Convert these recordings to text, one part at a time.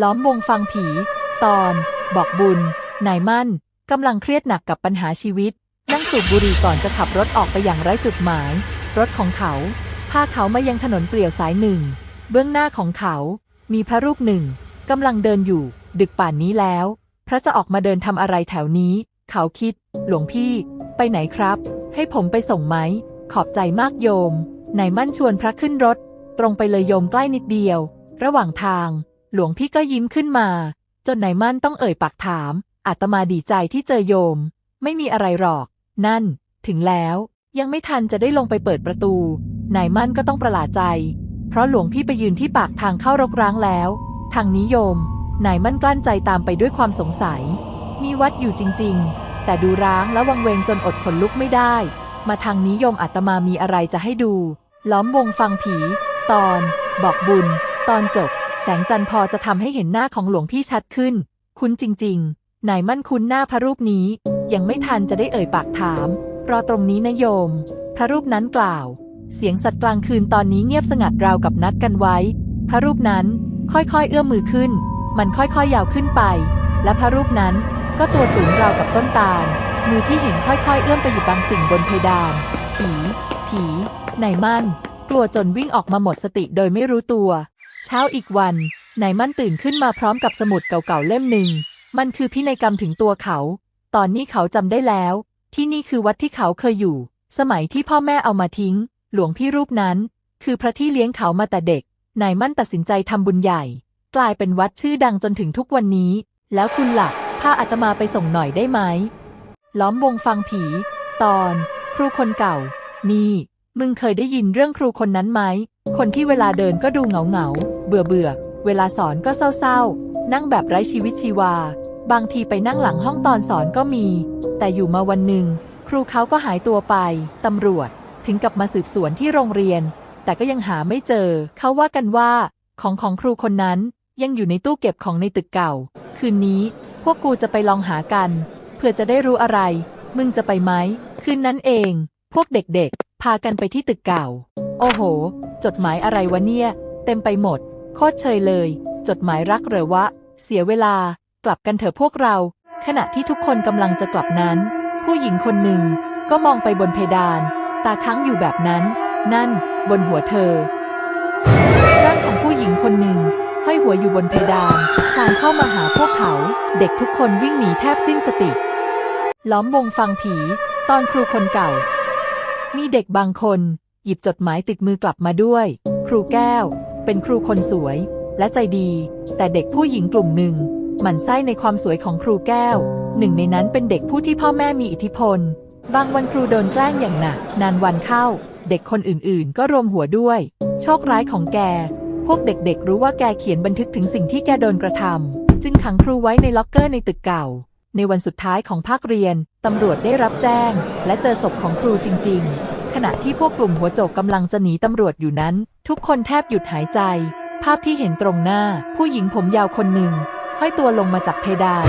ล้อมวงฟังผี ตอน บอกบุญ นายมั่นกำลังเครียดหนักกับปัญหาชีวิต นั่งสูบบุหรี่ก่อนจะขับรถออกไปอย่างไร้จุดหมาย รถของเขา พาเขามายังถนนเปลี่ยวสายหนึ่ง เบื้องหน้าของเขา มีพระรูปหนึ่งกำลังเดินอยู่ ดึกป่านนี้แล้ว พระจะออกมาเดินทำอะไรแถวนี้ เขาคิด หลวงพี่ ไปไหนครับ ให้ผมไปส่งไหม ขอบใจมากโยมนายมั่นชวนพระขึ้นรถ ตรงไปเลยโยมใกล้นิดเดียว ระหว่างทาง หลวงพี่ก็ยิ้มขึ้นมา จนนายมั่นต้องเอ่ยปากถาม อาตมาดีใจที่เจอโยม ไม่มีอะไรหรอก นั่น ถึงแล้ว ยังไม่ทันจะได้ลงไปเปิดประตู นายมั่นก็ต้องประหลาดใจ เพราะหลวงพี่ไปยืนที่ปากทางเข้ารกร้างแล้ว ทางนิยม นายมั่นกลั้นใจตามไปด้วยความสงสัย มีวัดอยู่จริง ๆ แต่ดูร้างและวังเวงจนอดขนลุกไม่ได้ มาทางนิยมอาตมามีอะไรจะให้ดู ล้อมวงฟังผี ตอน บอกบุญ ตอนจบ แสงจันทร์พอจะทำให้เห็นหน้าของหลวงพี่ชัดขึ้น คุ้นจริง ๆ นายมั่นคุ้นหน้าพระรูปนี้ ยังไม่ทันจะได้เอ่ยปากถาม รอตรงนี้นะโยม พระรูปนั้นกล่าว เสียงสัตว์กลางคืนตอนนี้เงียบสงัดราวกับนัดกันไว้ พระรูปนั้นค่อยๆ เอื้อมมือขึ้น มันค่อยๆ ยาวขึ้นไป และพระรูปนั้นก็ตัวสูงราวกับต้นตาล มือที่เห็นค่อยๆ เอื้อมไปหยิบบางสิ่งบนเพดาน ผี ผีนายมั่น กลัวจนวิ่งออกมาหมดสติโดยไม่รู้ตัว เช้าอีกวันนายมั่นตื่นขึ้นมาพร้อมกับสมุดเก่าๆเล่มหนึ่ง มันคือพินัยกรรมถึงตัวเขา ตอนนี้เขาจำได้แล้ว ที่นี่คือวัดที่เขาเคยอยู่ สมัยที่พ่อแม่เอามาทิ้ง หลวงพี่รูปนั้น คือพระที่เลี้ยงเขามาแต่เด็กนายมั่นตัดสินใจทำบุญใหญ่ กลายเป็นวัดชื่อดังจนถึงทุกวันนี้ แล้วคุณหลักพาอาตมาไปส่งหน่อยได้ไหม ล้อมวงฟังผี ตอน ครูคนเก่า นี่ มึงเคยได้ยินเรื่องครูคนนั้นไหม คนที่เวลาเดินก็ดูเหงาเหงาเบื่อเบื่อ เวลาสอนก็เศร้าเศร้านั่งแบบไร้ชีวิตชีวา บางทีไปนั่งหลังห้องตอนสอนก็มี แต่อยู่มาวันหนึ่ง ครูเขาก็หายตัวไป ตำรวจถึงกับมาสืบสวนที่โรงเรียน แต่ก็ยังหาไม่เจอ เขาว่ากันว่า ของของครูคนนั้นยังอยู่ในตู้เก็บของในตึกเก่า คืนนี้พวกกูจะไปลองหากัน เพื่อจะได้รู้อะไร มึงจะไปไหม คืนนั้นเอง พวกเด็กๆ พากันไปที่ตึกเก่า โอ้โห จดหมายอะไรวะเนี่ย เต็มไปหมด โคตรเชยเลย จดหมายรักเหรอวะ เสียเวลา กลับกันเถอะพวกเรา ขณะที่ทุกคนกำลังจะกลับนั้น ผู้หญิงคนหนึ่ง ก็มองไปบนเพดาน ตาค้างอยู่แบบนั้น นั่น บนหัวเธอ ร่างของผู้หญิงคนหนึ่งห้อยหัวอยู่บนเพดานคลานเข้ามาหาพวกเขา เด็กทุกคนวิ่งหนีแทบสิ้นสติ ล้อมวงฟังผี ตอนครูคนเก่า มีเด็กบางคน หยิบจดหมายติดมือกลับมาด้วย ครูแก้ว เป็นครูคนสวย และใจดี แต่เด็กผู้หญิงกลุ่มหนึ่งหมั่นไส้ในความสวยของครูแก้ว หนึ่งในนั้นเป็นเด็กผู้ที่พ่อแม่มีอิทธิพล บางวันครูโดนแกล้งอย่างหนัก นานวันเข้า เด็กคนอื่นๆ ก็รวมหัวด้วย โชคร้ายของแก พวกเด็กๆ รู้ว่าแกเขียนบันทึกถึงสิ่งที่แกโดนกระทำจึงขังครูไว้ในล็อกเกอร์ในตึกเก่า ในวันสุดท้ายของภาคเรียนตำรวจได้รับแจ้ง และเจอศพของครูจริง ๆ ขณะที่พวกกลุ่มหัวโจกกำลังจะหนีตำรวจอยู่นั้น ทุกคนแทบหยุดหายใจ ภาพที่เห็นตรงหน้า ผู้หญิงผมยาวคนหนึ่งห้อยตัวลงมาจากเพดาน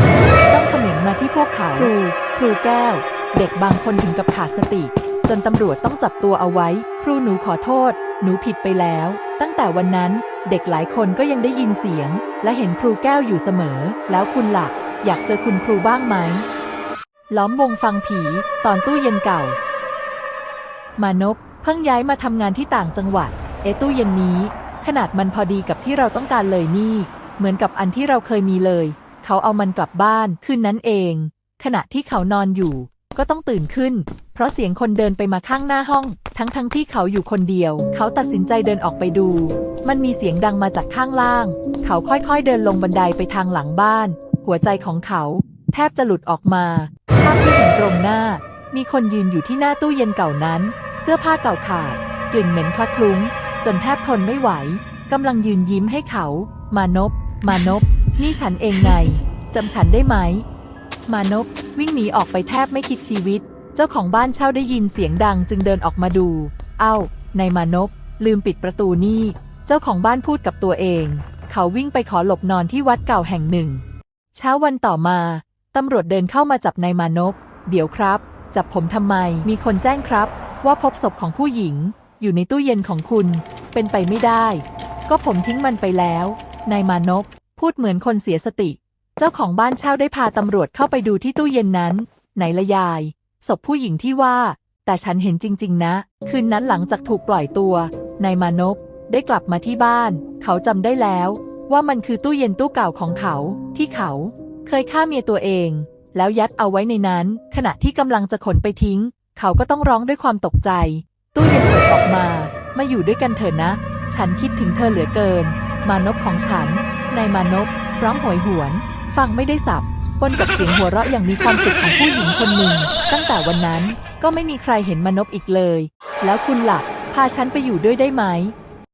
จ้องเขม็งมาที่พวกเขาครูครูแก้ว เด็กบางคนถึงกับขาดสติ จนตำรวจต้องจับตัวเอาไว้ ครูหนูขอโทษ หนูผิดไปแล้ว ตั้งแต่วันนั้นเด็กหลายคนก็ยังได้ยินเสียง และเห็นครูแก้วอยู่เสมอ แล้วคุณล่ะอยากเจอคุณครูบ้างไหมล้อมวงฟังผี ตอนตู้เย็นเก่า มานพเพิ่งย้ายมาทำงานที่ต่างจังหวัด เอตู้เย็นนี้ ขนาดมันพอดีกับที่เราต้องการเลยนี่ เหมือนกับอันที่เราเคยมีเลย เขาเอามันกลับบ้านคืนนั้นเอง ขณะที่เขานอนอยู่ ก็ต้องตื่นขึ้น เพราะเสียงคนเดินไปมาข้างหน้าห้อง ทั้งทั้งที่เขาอยู่คนเดียว เขาตัดสินใจเดินออกไปดู มันมีเสียงดังมาจากข้างล่าง เขาค่อยๆเดินลงบันไดไปทางหลังบ้าน หัวใจของเขาแทบจะหลุดออกมาภาพที่เห็นตรงหน้า มีคนยืนอยู่ที่หน้าตู้เย็นเก่านั้น เสื้อผ้าเก่าขาด กลิ่นเหม็นคละคลุ้ง จนแทบทนไม่ไหวกำลังยืนยิ้มให้เขา มานพ มานพ นี่ฉันเองไงจำฉันได้ไหม มานพวิ่งหนีออกไปแทบไม่คิดชีวิต เจ้าของบ้านเช่าได้ยินเสียงดังจึงเดินออกมาดู เอ้า นายมานพ ลืมปิดประตูนี่ เจ้าของบ้านพูดกับตัวเอง เขาวิ่งไปขอหลบนอนที่วัดเก่าแห่งหนึ่ง เช้าวันต่อมาตำรวจเดินเข้ามาจับนายมานพ เดี๋ยวครับ จับผมทำไม มีคนแจ้งครับ ว่าพบศพของผู้หญิง อยู่ในตู้เย็นของคุณ เป็นไปไม่ได้ ก็ผมทิ้งมันไปแล้ว นายมานพพูดเหมือนคนเสียสติ เจ้าของบ้านเช่าได้พาตำรวจเข้าไปดูที่ตู้เย็นนั้น ไหนละยาย ศพผู้หญิงที่ว่า แต่ฉันเห็นจริง ๆ นะ คืนนั้นหลังจากถูกปล่อยตัวนายมานพได้กลับมาที่บ้าน เขาจำได้แล้ว ว่ามันคือตู้เย็นตู้เก่าของเขา ที่เขา เคยฆ่าเมียตัวเอง แล้วยัดเอาไว้ในนั้น ขณะที่กำลังจะขนไปทิ้ง เขาก็ต้องร้องด้วยความตกใจ ตู้เย็นเปิดออกมา มาอยู่ด้วยกันเถอะนะ ฉันคิดถึงเธอเหลือเกิน มานพของฉัน นายมานพร้องหวยหวน ฟังไม่ได้สับปนกับเสียงหัวเราะอย่างมีความสุขของผู้หญิงคนหนึ่ง ตั้งแต่วันนั้นก็ไม่มีใครเห็นมานพอีกเลย แล้วคุณล่ะ พาฉันไปอยู่ด้วยได้ไหม